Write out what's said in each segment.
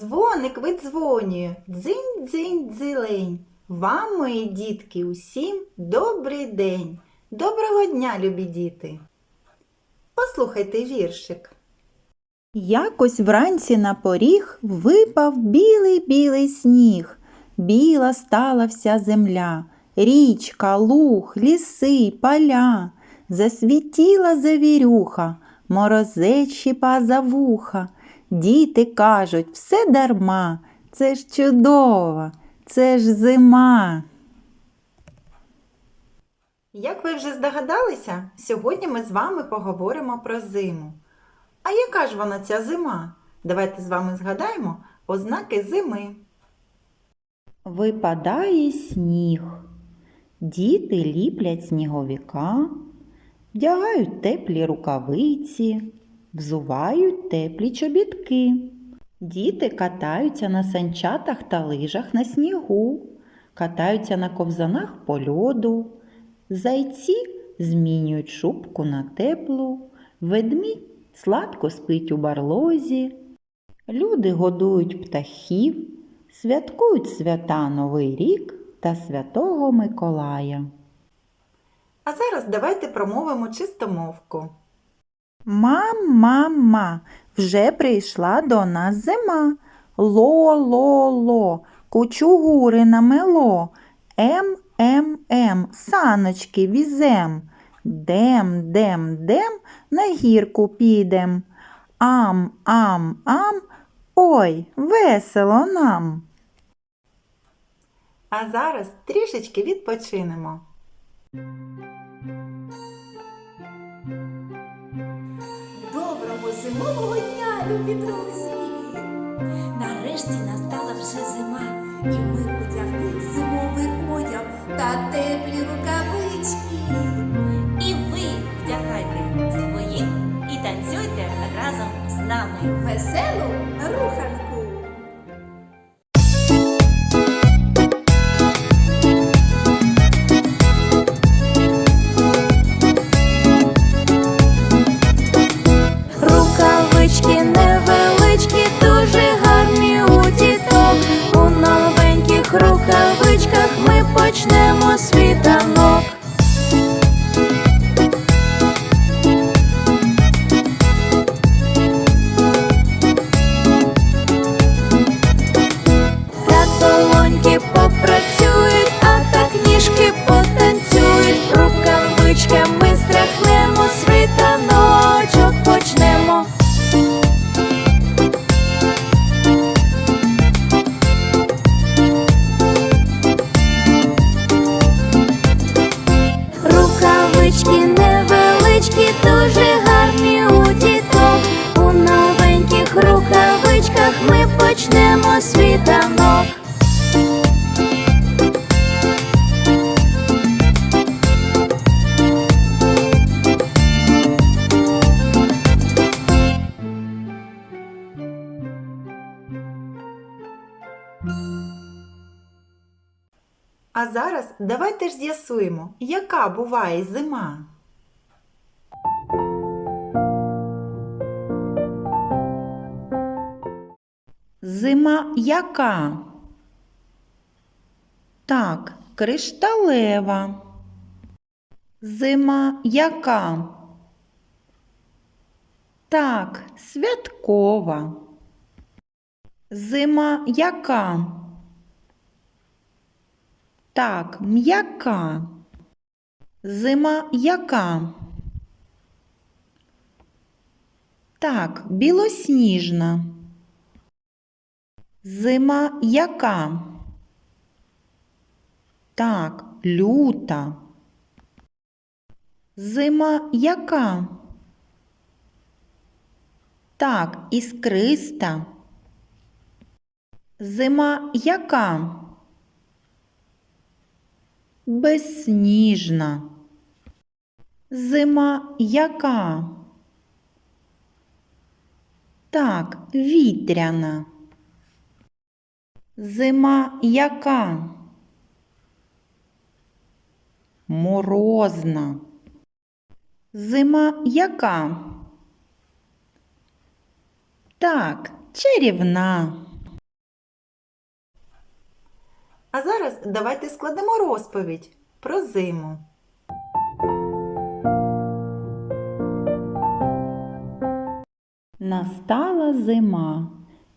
Дзвоник видзвонює, дзинь дзинь дзилень. Вам, мої дітки, усім добрий день. Доброго дня, любі діти. Послухайте віршик. Якось вранці на поріг випав білий-білий сніг. Біла стала вся земля, річка, луг, ліси, поля. Засвітіла завірюха, морозець щипа за вуха. Діти кажуть, все дарма, це ж чудово, це ж зима. Як ви вже здогадалися, сьогодні ми з вами поговоримо про зиму. А яка ж вона ця зима? Давайте з вами згадаємо ознаки зими. Випадає сніг. Діти ліплять сніговіка, вдягають теплі рукавиці, взувають теплі чобітки. Діти катаються на санчатах та лижах на снігу, катаються на ковзанах по льоду. Зайці змінюють шубку на теплу, ведмідь сладко спить у барлозі. Люди годують птахів, святкують свята Новий рік та Святого Миколая. А зараз давайте промовимо чистомовку. Ма-ма-ма, вже прийшла до нас зима. Ло-ло-ло, кучугури намело. Ем-ем-ем, саночки візем. Дем-дем-дем, на гірку підем. Ам-ам-ам, ой, весело нам. А зараз трішечки відпочинемо. Зимового дня, любі друзі! Нарешті настала вже зима, і ми одягли зимовий одяг та теплі рукавички. І ви вдягайте свої і танцюйте разом з нами веселу А зараз давайте ж з'ясуємо, яка буває зима. Зима яка? Так, кришталева. Зима яка? Так, святкова. Зима яка? Так, м'яка. Зима яка? Так, білосніжна. Зима яка? Так, люта. Зима яка? Так, іскриста. Зима яка? Безсніжна. Зима яка? Так, вітряна. Зима яка? Морозна. Зима яка? Так, чарівна. А зараз давайте складемо розповідь про зиму. Настала зима,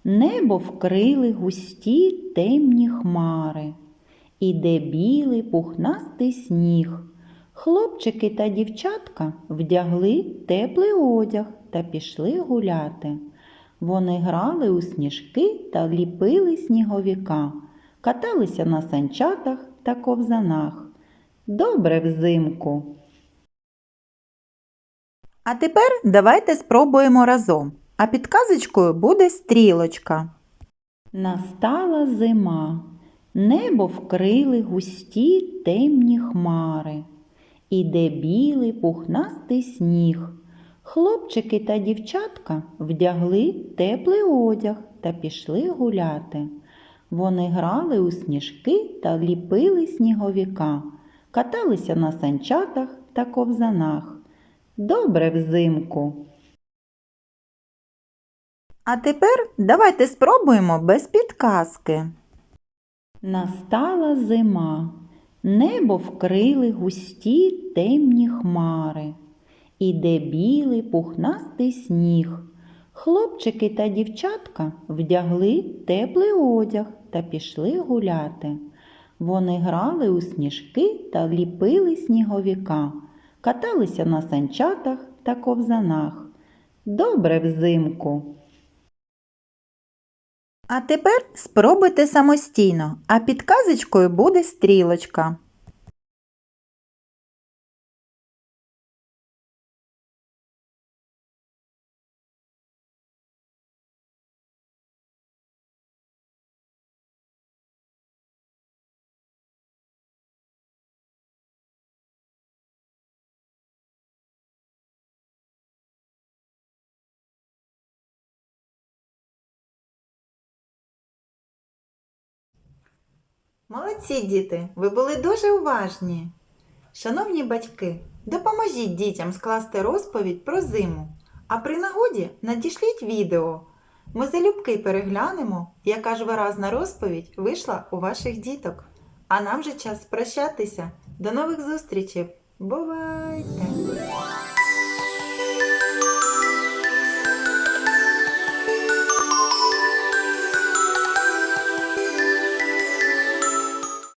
небо вкрили густі темні хмари. Іде білий пухнастий сніг. Хлопчики та дівчатка вдягли теплий одяг та пішли гуляти. Вони грали у сніжки та ліпили сніговіка, каталися на санчатах та ковзанах. Добре взимку. А тепер давайте спробуємо разом. А підказочкою буде стрілочка. Настала зима. Небо вкрили густі темні хмари. Іде білий пухнастий сніг. Хлопчики та дівчатка вдягли теплий одяг та пішли гуляти. Вони грали у сніжки та ліпили сніговіка, каталися на санчатах та ковзанах. Добре взимку. А тепер давайте спробуємо без підказки. Настала зима. Небо вкрили густі темні хмари. Іде білий пухнастий сніг. Хлопчики та дівчатка вдягли теплий одяг та пішли гуляти. Вони грали у сніжки та ліпили сніговіка, каталися на санчатах та ковзанах. Добре взимку. А тепер спробуйте самостійно, а підказочкою буде стрілочка. Молодці, діти, ви були дуже уважні. Шановні батьки, допоможіть дітям скласти розповідь про зиму, а при нагоді надішліть відео. Ми залюбки переглянемо, яка ж виразна розповідь вийшла у ваших діток. А нам же час прощатися. До нових зустрічей. Бувайте!